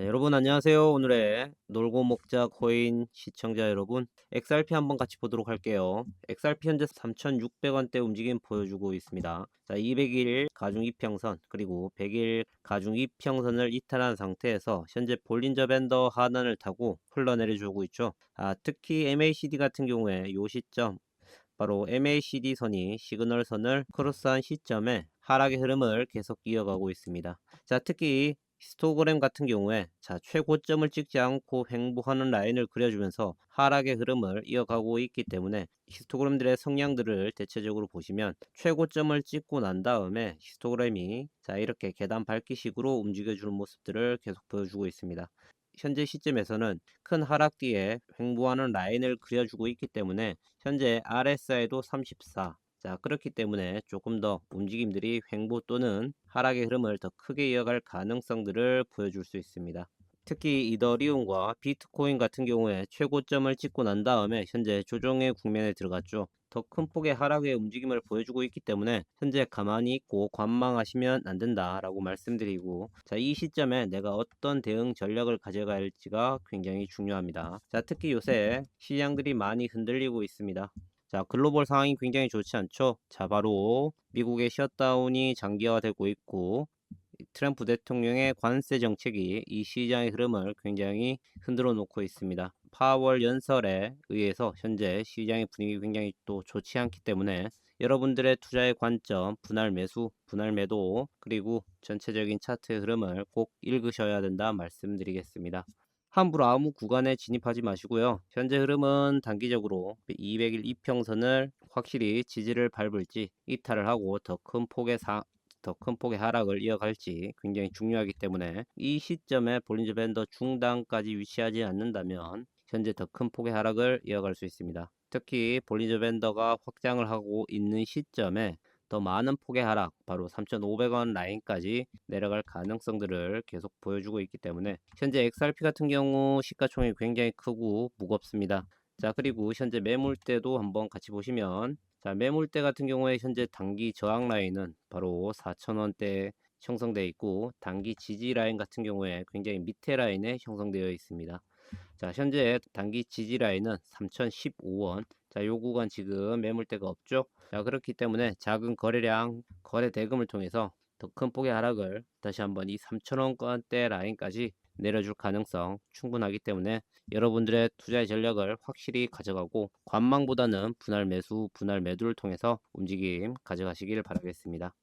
네, 여러분 안녕하세요. 오늘의 놀고 먹자 코인 시청자 여러분, XRP 한번 같이 보도록 할게요. XRP 현재 3,600원대 움직임 보여주고 있습니다. 자, 200일 가중 이평선 그리고 100일 가중 이평선을 이탈한 상태에서 현재 볼린저 밴더 하단을 타고 흘러내려주고 있죠. 아, 특히 MACD 같은 경우에 이 시점 바로 MACD 선이 시그널 선을 크로스한 시점에 하락의 흐름을 계속 이어가고 있습니다. 자, 특히 히스토그램 같은 경우에 자 최고점을 찍지 않고 횡보하는 라인을 그려주면서 하락의 흐름을 이어가고 있기 때문에 히스토그램들의 성향들을 대체적으로 보시면 최고점을 찍고 난 다음에 히스토그램이 자 이렇게 계단 밟기식으로 움직여주는 모습들을 계속 보여주고 있습니다. 현재 시점에서는 큰 하락 뒤에 횡보하는 라인을 그려주고 있기 때문에 현재 RSI도 34, 자, 그렇기 때문에 조금 더 움직임들이 횡보 또는 하락의 흐름을 더 크게 이어갈 가능성들을 보여줄 수 있습니다. 특히 이더리움과 비트코인 같은 경우에 최고점을 찍고 난 다음에 현재 조정의 국면에 들어갔죠. 더 큰 폭의 하락의 움직임을 보여주고 있기 때문에 현재 가만히 있고 관망하시면 안 된다라고 말씀드리고 자, 이 시점에 내가 어떤 대응 전략을 가져가야 할지가 굉장히 중요합니다. 자, 특히 요새 시장들이 많이 흔들리고 있습니다. 자, 글로벌 상황이 굉장히 좋지 않죠? 자, 바로 미국의 셧다운이 장기화되고 있고 트럼프 대통령의 관세 정책이 이 시장의 흐름을 굉장히 흔들어 놓고 있습니다. 파월 연설에 의해서 현재 시장의 분위기 굉장히 또 좋지 않기 때문에 여러분들의 투자의 관점, 분할 매수, 분할 매도, 그리고 전체적인 차트의 흐름을 꼭 읽으셔야 된다 말씀드리겠습니다. 함부로 아무 구간에 진입하지 마시고요. 현재 흐름은 단기적으로 200일 이평선을 확실히 지지를 밟을지 이탈을 하고 더 큰 폭의 사, 더 큰 폭의 하락을 이어갈지 굉장히 중요하기 때문에 이 시점에 볼린저 밴더 중단까지 위치하지 않는다면 현재 더 큰 폭의 하락을 이어갈 수 있습니다. 특히 볼린저 밴더가 확장을 하고 있는 시점에 더 많은 폭의 하락, 바로 3,500원 라인까지 내려갈 가능성들을 계속 보여주고 있기 때문에 현재 XRP 같은 경우 시가총액이 굉장히 크고 무겁습니다. 자, 그리고 현재 매물대도 한번 같이 보시면 자, 매물대 같은 경우에 현재 단기 저항 라인은 바로 4,000원대 형성되어 있고 단기 지지 라인 같은 경우에 굉장히 밑에 라인에 형성되어 있습니다. 자, 현재 단기 지지 라인은 3,015원. 자, 요 구간 지금 매물대가 없죠. 자, 그렇기 때문에 작은 거래량, 거래 대금을 통해서 더 큰 폭의 하락을 다시 한번 이 3,000원권대 라인까지 내려줄 가능성 충분하기 때문에 여러분들의 투자의 전략을 확실히 가져가고 관망보다는 분할 매수, 분할 매도를 통해서 움직임 가져가시길 바라겠습니다.